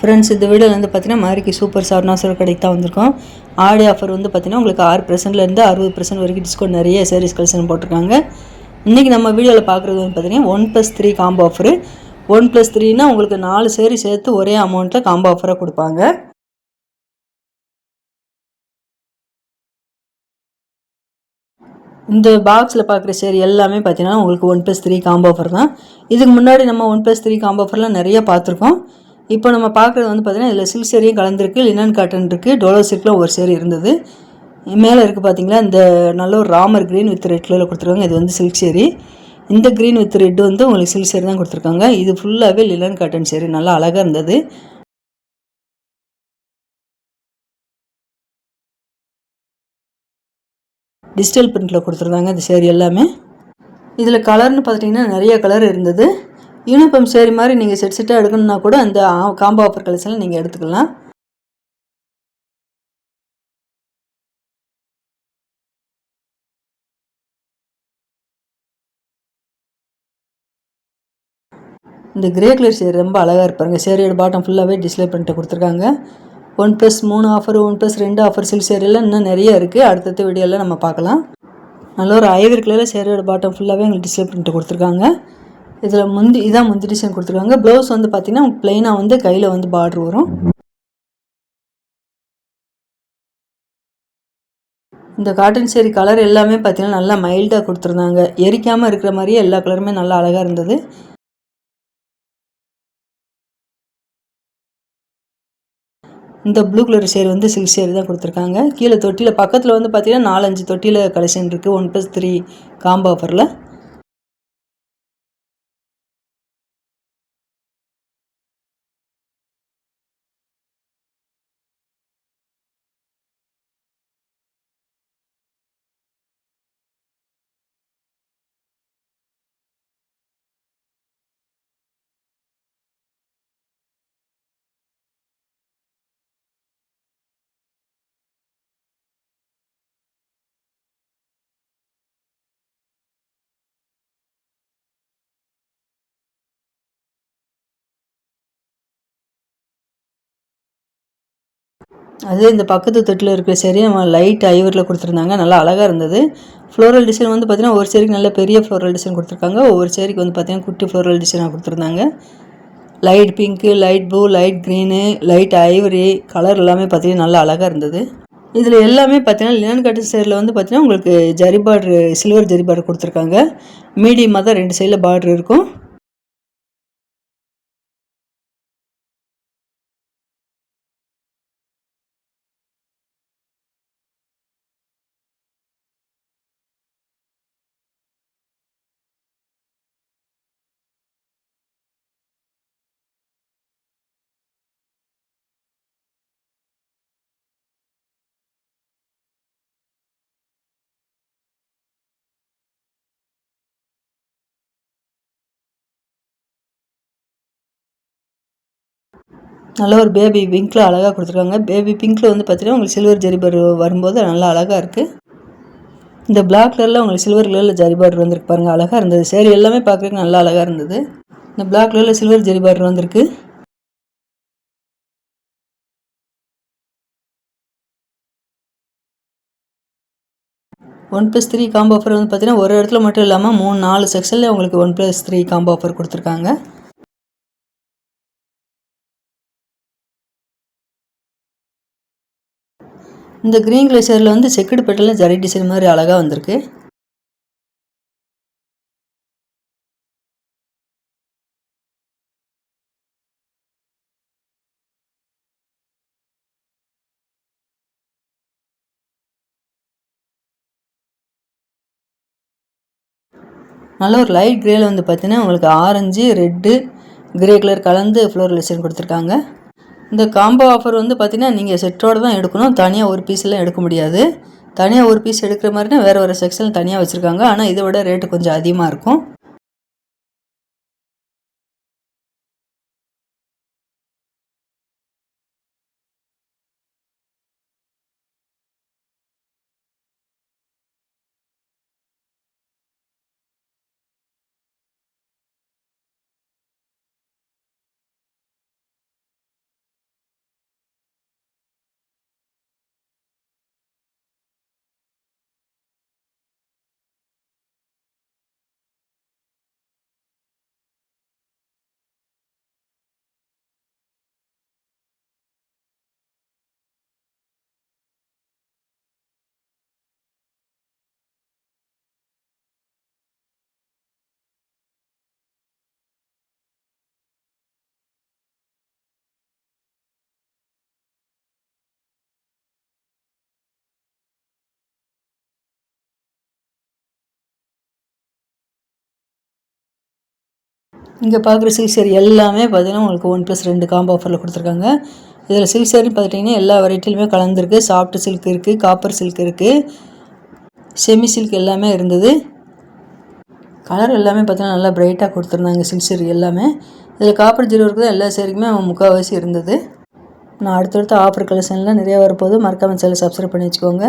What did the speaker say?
Friends இந்த வீடியோவில் வந்து பார்த்தீங்கன்னா மாரிக்கு சூப்பர் சரணாசுர கடைக்கு தான் வந்திருக்கோம். ஆடி ஆஃபர் வந்து பார்த்தீங்கன்னா உங்களுக்கு ஆறு பர்சன்ட்லேருந்து அறுபது பர்சன்ட் வரைக்கும் டிஸ்கவுண்ட் நிறைய சேரீஸ் கலெக்ஷன் போட்டிருக்காங்க. இன்றைக்கி நம்ம வீடியோவில் பார்க்குறது வந்து பார்த்தீங்கன்னா one plus three combo offer one plus த்ரீனா உங்களுக்கு நாலு சேரீ சேர்த்து ஒரே அமௌண்ட்டில் காம்போ ஆஃபராக கொடுப்பாங்க. இந்த பாக்ஸில் பார்க்குற சேரி எல்லாமே பார்த்தீங்கன்னா உங்களுக்கு one plus three combo offer தான். இதுக்கு முன்னாடி நம்ம ஒன் ப்ளஸ் த்ரீ காம்போ ஆஃபர்லாம் நிறைய பார்த்துருக்கோம் இப்போ நம்ம பார்க்குறது வந்து பார்த்திங்கன்னா இதில் சில்க் சேரியும் கலந்துருக்கு லினன் காட்டன் இருக்குது டோலோ சில்கில் ஒரு சேரி இருந்தது. மேலே இருக்குது பார்த்தீங்களா இந்த நல்ல ஒரு ராமர் க்ரீன் வித் ரெட் கலரில் கொடுத்துருக்காங்க. இது வந்து சில்க் சேரி. இந்த க்ரீன் வித் ரெட் வந்து உங்களுக்கு சில்க் சேரி தான் கொடுத்துருக்காங்க. இது ஃபுல்லாகவே லிலன் காட்டன் சேரி. நல்லா அழகாக இருந்தது. டிஜிட்டல் பிரிண்டில் கொடுத்துருந்தாங்க இந்த சேரி எல்லாமே. இதில் கலர்னு பார்த்துட்டிங்கன்னா நிறைய கலர் இருந்தது. யூனிஃபார்ம் சேரீ மாதிரி நீங்கள் செட் செட்டாக எடுக்கணுன்னா கூட அந்த காம்போ ஆஃபர் கலெக்ஷனில் நீங்கள் எடுத்துக்கலாம். இந்த கிரே கலர் சேரீ ரொம்ப அழகாக இருப்பாருங்க சேரீயோட பாட்டம் ஃபுல்லாகவே டிஸ்பிளே பண்ணிட்டு கொடுத்துருக்காங்க. ஒன் ப்ளஸ் மூணு ஆஃபர் ஒன் ப்ளஸ் ரெண்டு ஆஃபர் சில் சேரீலாம் இன்னும் நிறைய இருக்குது அடுத்தடுத்த வீடியோவில் நம்ம பார்க்கலாம். நல்ல ஒரு ஐவர் கலரில் சேரீயோட பாட்டம் ஃபுல்லாகவே எங்களுக்கு டிஸ்பிளே பண்ணிட்டு கொடுத்துருக்காங்க. இதில் முந்தி இதான் முந்தி டிசைன் கொடுத்துருக்காங்க. ப்ளவுஸ் வந்து பார்த்திங்கன்னா ப்ளைனாக வந்து கையில் வந்து பார்ட்ரு வரும். இந்த காட்டன் சேரீ கலர் எல்லாமே பார்த்திங்கன்னா நல்லா மைல்டாக கொடுத்துருந்தாங்க. எரிக்காமல் இருக்கிற மாதிரியே எல்லா கலருமே நல்லா அழகாக இருந்தது. இந்த ப்ளூ கலர் சேர் வந்து சில்க் சேர் தான் கொடுத்துருக்காங்க. கீழே தொட்டியில் பக்கத்தில் வந்து பார்த்திங்கன்னா நாலஞ்சு தொட்டியில் கலெக்ஷன் இருக்குது ஒன் ப்ளஸ் த்ரீ காம்போ ஆஃபரில் அதே இந்த பக்கத்து தொட்டில் இருக்கிற சரி நம்ம லைட் ஐவரில் கொடுத்துருந்தாங்க. நல்லா அழகாக இருந்தது. ஃப்ளோரல் டிசைன் வந்து பார்த்திங்கன்னா ஒரு சேரிக்கு நல்ல பெரிய ஃப்ளோரல் டிசைன் கொடுத்துருக்காங்க. ஒவ்வொரு சேரிக்கு வந்து பார்த்திங்கன்னா குட்டி ஃப்ளோரல் டிசைனாக கொடுத்துருந்தாங்க. Light pink light blue light green light ivory colour எல்லாமே பார்த்திங்கன்னா நல்லா அழகாக இருந்தது. இதில் எல்லாமே பார்த்தீங்கன்னா லினன் கட்டு சைடில் வந்து பார்த்திங்கன்னா உங்களுக்கு zari border silver zari border கொடுத்துருக்காங்க. மீடியமாக தான் ரெண்டு சைடில் பார்டர் இருக்கும். நல்ல ஒரு பேபி பிங்க்கில் அழகாக கொடுத்துருக்காங்க. பேபி பிங்க்கில் வந்து பார்த்தீங்கன்னா உங்களுக்கு சில்வர் ஜரிபர் வரும்போது நல்லா அழகாக இருக்குது இந்த பிளாக் கலரில் உங்களுக்கு சில்வர் கலரில் ஜரிபார் வந்திருக்கு பாருங்கள் அழகாக இருந்தது. சரி எல்லாமே பார்க்குறதுக்கு நல்லா அழகாக இருந்தது. இந்த பிளாக் கலரில் சில்வர் ஜரிபார் வந்திருக்கு. One plus three combo offer வந்து பார்த்தீங்கன்னா ஒரு இடத்துல மட்டும் இல்லாமல் மூணு நாலு செக்ஷனில் உங்களுக்கு one plus three combo offer கொடுத்துருக்காங்க. இந்த க்ரீன் கலர் வந்து செக்குடு பெட்டலில் ஜரி டிசைன் மாதிரி அழகாக வந்திருக்கு. நல்ல ஒரு லைட் க்ரேயில் வந்து பார்த்தீங்கன்னா உங்களுக்கு ஆரஞ்சு ரெட்டு கிரே கலர் கலந்து ஃப்ளோர் டிசைன் கொடுத்துருக்காங்க. இந்த காம்போ ஆஃபர் வந்து பார்த்திங்கன்னா நீங்கள் செட்டோடு தான் எடுக்கணும். தனியாக ஒரு பீஸ்லாம் எடுக்க முடியாது. தனியாக ஒரு பீஸ் எடுக்கிற மாதிரினா வேறு ஒரு செக்ஷன் தனியாக வச்சுருக்காங்க. ஆனால் இதை விட ரேட்டு கொஞ்சம் அதிகமாக இருக்கும். இங்கே பார்க்குற சில்க் எல்லாமே பார்த்தீங்கன்னா உங்களுக்கு ஒன் ப்ளஸ் ரெண்டு காம்போ ஆஃபரில் கொடுத்துருக்காங்க. இதில் சில்க் பார்த்துட்டிங்கன்னா எல்லா வெரைட்டிலுமே கலந்துருக்கு. சாஃப்ட் சில்க் இருக்குது காப்பர் சில்க் இருக்குது செமி சில்க் எல்லாமே இருந்தது. கலர் எல்லாமே பார்த்தீங்கன்னா நல்லா பிரைட்டாக கொடுத்துருந்தாங்க சில்க் எல்லாமே. இதில் காப்பர் ஜீரோ இருக்குது? எல்லா சேரீக்குமே முக்கால்வாசி இருந்தது. நான் அடுத்தடுத்த ஆஃபர் கலெக்ஷன்லாம் நிறையா வரப்போது மறக்காமல் சேனல் சப்ஸ்கிரைப் பண்ணி வச்சுக்கோங்க.